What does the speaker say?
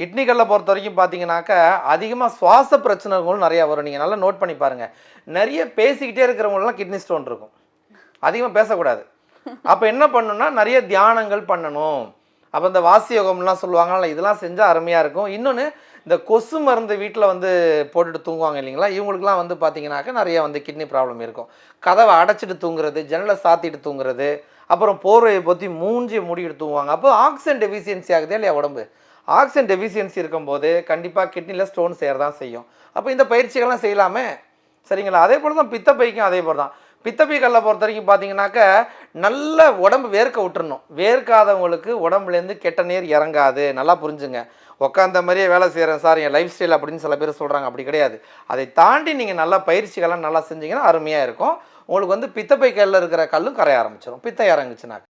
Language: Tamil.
கிட்னிகளில் பொறுத்த வரைக்கும் பார்த்தீங்கன்னாக்கா அதிகமாக சுவாச பிரச்சனைகளும் நிறையா வரும். நீங்கள் நல்லா நோட் பண்ணி பாருங்கள் நிறைய பேசிக்கிட்டே இருக்கிறவங்களாம் கிட்னி ஸ்டோன் இருக்கும். அதிகமாக பேசக்கூடாது. அப்போ என்ன பண்ணணும்னா நிறைய தியானங்கள் பண்ணணும். அப்போ இந்த வாசி யோகம்லாம் சொல்லுவாங்கல்ல இதெல்லாம் செஞ்சால் அருமையாக இருக்கும். இன்னொன்று இந்த கொசு மருந்து வீட்டில் வந்து போட்டுட்டு தூங்குவாங்க இல்லைங்களா? இவங்களுக்குலாம் வந்து பார்த்தீங்கன்னாக்கா நிறைய வந்து கிட்னி ப்ராப்ளம் இருக்கும். கதவை அடைச்சிட்டு தூங்குறது ஜன்னலை சாத்திட்டு தூங்குறது அப்புறம் போர்வையை பற்றி மூஞ்சி மூடிட்டு தூங்குவாங்க. அப்போ ஆக்சிஜன் டெஃபிஷியன்சி ஆகுதே இல்லையா உடம்பு? ஆக்சிஜன் டெஃபிஷியன்சி இருக்கும்போது கண்டிப்பாக கிட்னியில் ஸ்டோன் சேர தான் செய்யும். அப்போ இந்த பயிற்சிகள்லாம் செய்யலாமே? சரிங்களா? அதே போல் தான் பித்தப்பைக்கும் அதே போல் தான் பித்தப்பை கல்லை பொறுத்த வரைக்கும் பார்த்தீங்கன்னாக்க நல்ல உடம்பு வேர்க்க விட்டுறணும். வேர்க்காதவங்களுக்கு உடம்புலேருந்து கெட்ட நீர் இறங்காது. நல்லா புரிஞ்சுங்க. உட்காந்த மாதிரியே வேலை செய்கிறேன் சார் என் லைஃப் ஸ்டைல் அப்படின்னு சில பேர் சொல்கிறாங்க அப்படி கிடையாது. அதை தாண்டி நீங்கள் நல்லா பயிற்சிகள்லாம் நல்லா செஞ்சீங்கன்னா அருமையாக இருக்கும். உங்களுக்கு வந்து பித்தப்பை கல்லில் இருக்கிற கல்லும் கரைய ஆரம்பிச்சிடும் பித்த இறங்குச்சுனாக்க.